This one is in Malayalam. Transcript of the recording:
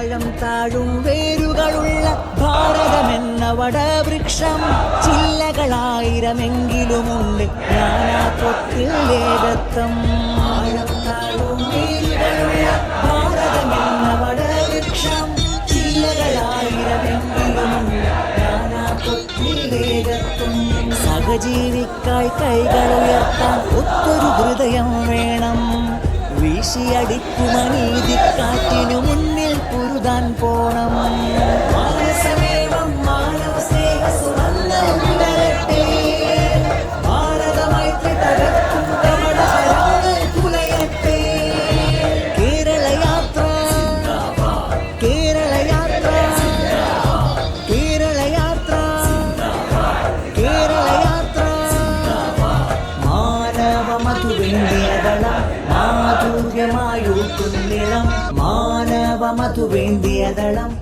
ആഴം താഴും വേരുകളുള്ള ഭാരതമെന്ന വടവൃക്ഷം ചില്ലകളായിരമെങ്കിലുമുണ്ട് ഞാനാ തൊട്ടിൽ ഏകത്വം ആഴം താഴും വേരുകളുള്ള ഭാരതമെന്ന വടവൃക്ഷം കൈകൾ ഉയർത്താൻ ഒത്തൊരു ഹൃദയം വേണം. വീശിയടിക്കും അനീതിക്കാറ്റിനു മുന്നിൽ ஓணம் நிலம் மாணவ மது வேண்டியதளம்